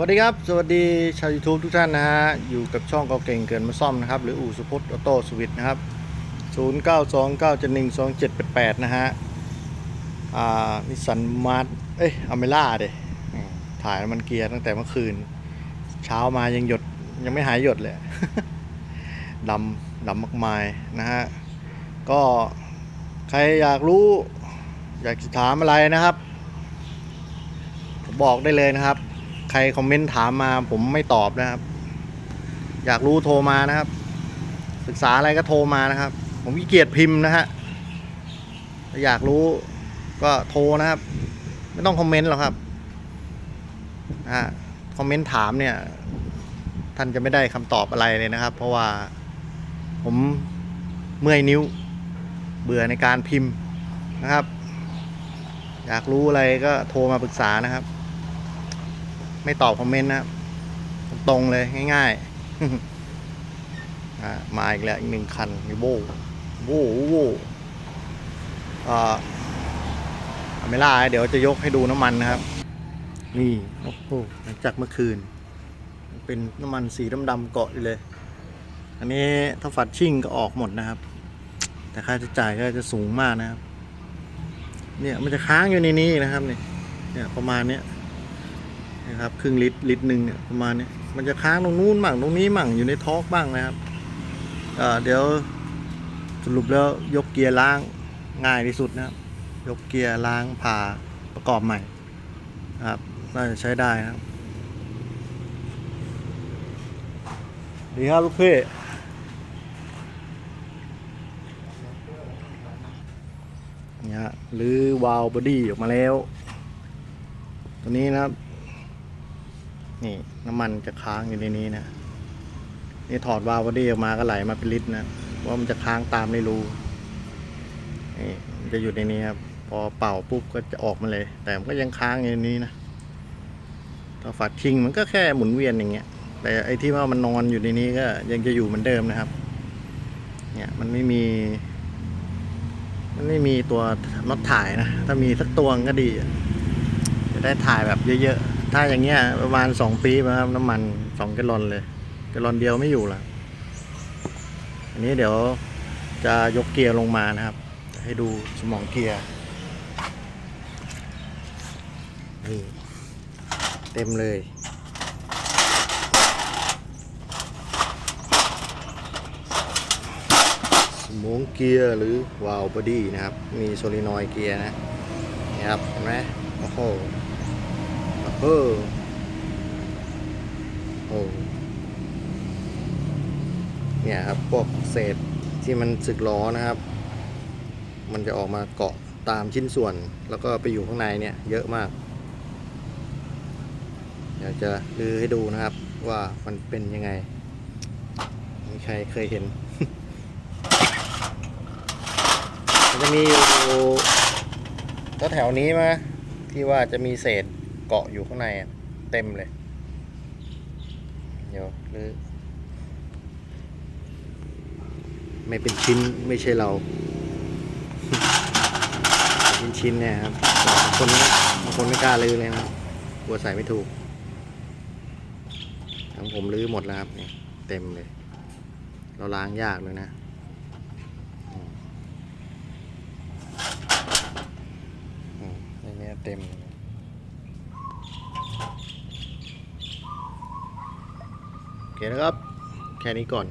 วัสดีครับ สวัสดีชาว YouTube ทุกท่านนะฮะ อยู่กับช่องเกาเก่งเกินมาซ่อมนะครับ หรืออู่สุพจน์ออโต้สวิตนะครับ 0929712788 นะฮะ อ่า นิสันมาร์ทเอ้ยอเมล่าเด้ถ่ายน้ำมันเกียร์ตั้งแต่เมื่อคืน เช้ามายังหยดยังไม่หายหยดเลยดำดำมากมายนะฮะ ก็ใครอยากรู้ อยากจะถามอะไรนะครับบอกได้เลยนะครับ ใครคอมเมนต์ถามมา ผมไม่ตอบนะครับ อยากรู้โทรมานะครับ ศึกษาอะไรก็โทรมานะครับ ผมขี้เกียจพิมพ์นะฮะอยากรู้ก็โทรนะครับ ไม่ต้องคอมเมนต์หรอกครับนะฮะคอมเมนต์ถามเนี่ย ท่านจะไม่ได้คำตอบอะไรเลยนะครับ เพราะว่าผมเมื่อยนิ้วเบื่อในการพิมพ์นะครับ อยากรู้อะไรก็โทรมาปรึกษานะครับ ไม่ตอบคอมเมนต์นะครับตรงเลยง่ายๆมาอีกแล้วอีกหนึ่งคันมีโบโบโบอ่าอเมล่าเดี๋ยวจะยกให้ดูน้ำมันนะครับ นี่โอ้โหหลังจากเมื่อคืน เป็นน้ำมันสีดำๆเกาะอยู่เลย อันนี้ถ้าฝัดชิ่งก็ออกหมดนะครับ แต่ค่าใช้จ่ายก็จะสูงมากนะครับ เนี่ยมันจะค้างอยู่ในนี้นะครับเนี่ยเนี่ยประมาณเนี้ย นะครับครึ่งลิตรลิตรหนึ่งเนี่ยประมาณนี้มันจะค้างตรงนู้นบ้างตรงนี้บ้างอยู่ในท็อกบ้างนะครับเดี๋ยวสรุปแล้วยกเกียร์ล้างง่ายที่สุดนะครับ ยกเกียร์ล้างผ่าประกอบใหม่ครับน่าจะใช้ได้นะครับดีครับลูกพี่เนี่ยฮะหรือวาลบอดี้ออกมาแล้ว ตัวนี้นะครับ นี่น้ำมันจะค้างอยู่ในนี้นะ นี่ถอดวาลบอดี้ออกมาก็ไหลมาเป็นลิตรนะว่ามันจะค้างตามในรูนี่มันจะอยู่ในนี้ครับ พอเป่าปุ๊บก็จะออกมาเลย แต่มันก็ยังค้างอยู่ในนี้นะถ้าฝัดชิงมันก็แค่หมุนเวียนอย่างเงี้ย แต่ไอ้ที่ว่ามันนอนอยู่ในนี้ก็ยังจะอยู่เหมือนเดิมนะครับ เนี่ยมันไม่มี มันไม่มีตัวน็อตถ่ายนะ ถ้ามีสักตัวก็ดี จะได้ถ่ายแบบเยอะๆ ถ้าอย่างเงี้ยประมาณสองปีนะครับน้ำมันสองแกลลอนเลยแกลลอนเดียวไม่อยู่ละอันนี้เดี๋ยวจะยกเกียร์ลงมานะครับ ให้ดูสมองเกียร์นี่เต็มเลยสมองเกียร์หรือวาล์วบอดี้นะครับ มีโซลินอยเกียร์นะนี่ครับเห็นไหมโอ้โห โอ้โอ้เนี่ยครับพวกเศษที่มันสึกล้อนะครับ มันจะออกมาเกาะตามชิ้นส่วน แล้วก็ไปอยู่ข้างในเนี่ยเยอะมาก อยากจะลือให้ดูนะครับว่ามันเป็นยังไง มีใครเคยเห็น มันจะมีอยู่แถวนี้มาที่ว่าจะมีเศษ เกาะอยู่ข้างในอะเต็มเลย เดี๋ยวหรือไม่เป็นชิ้นไม่ใช่เรา เป็นชิ้นเนี่ยครับบางคนบางคนไม่กล้าลื้อเลยนะกลัวใส่ไม่ถูกทั้งผมลื้อหมดแล้วครับนี่เต็มเลย เราล้างยากเลยนะ อืมในเนี้ยเต็มเลย โอเคนะครับ แค่นี้ก่อน